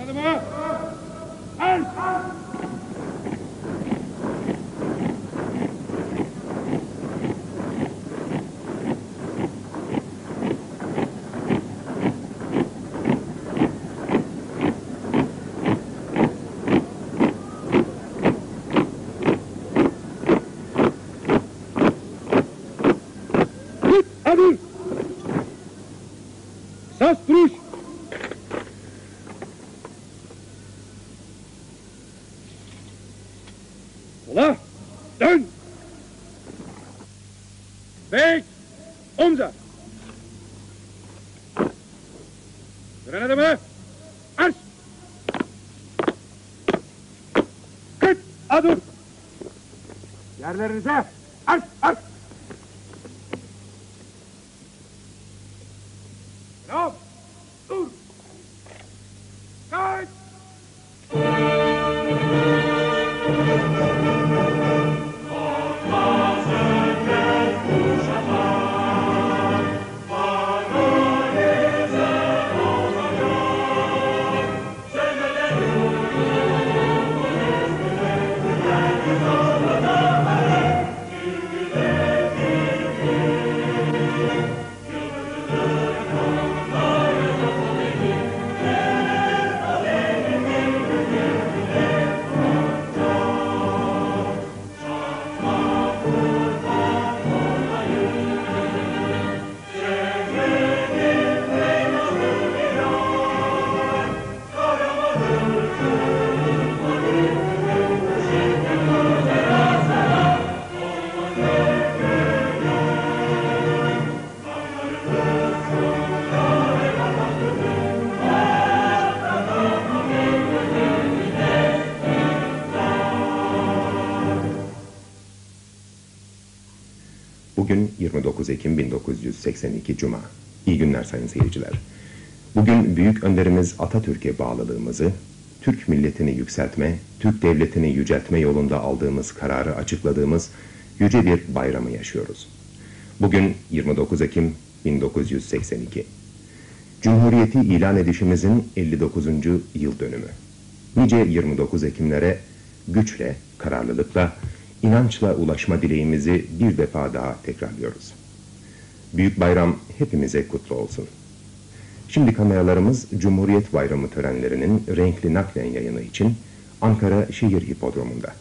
Anladın mı? Al! Sas duruş! Sola, dön! Bek, omza! Gören adamı, marş! Kıt, adur! Yerlerinize, marş, marş! Bugün 29 Ekim 1982 Cuma. İyi günler sayın seyirciler. Bugün büyük önderimiz Atatürk'e bağlılığımızı, Türk milletini yükseltme, Türk devletini yüceltme yolunda aldığımız kararı açıkladığımız yüce bir bayramı yaşıyoruz. Bugün 29 Ekim 1982. Cumhuriyeti ilan edişimizin 59. yıl dönümü. Nice 29 Ekimlere güçle, kararlılıkla, inançla ulaşma dileğimizi bir defa daha tekrarlıyoruz. Büyük bayram hepimize kutlu olsun. Şimdi kameralarımız Cumhuriyet Bayramı törenlerinin renkli naklen yayını için Ankara Şehir Hipodromu'nda.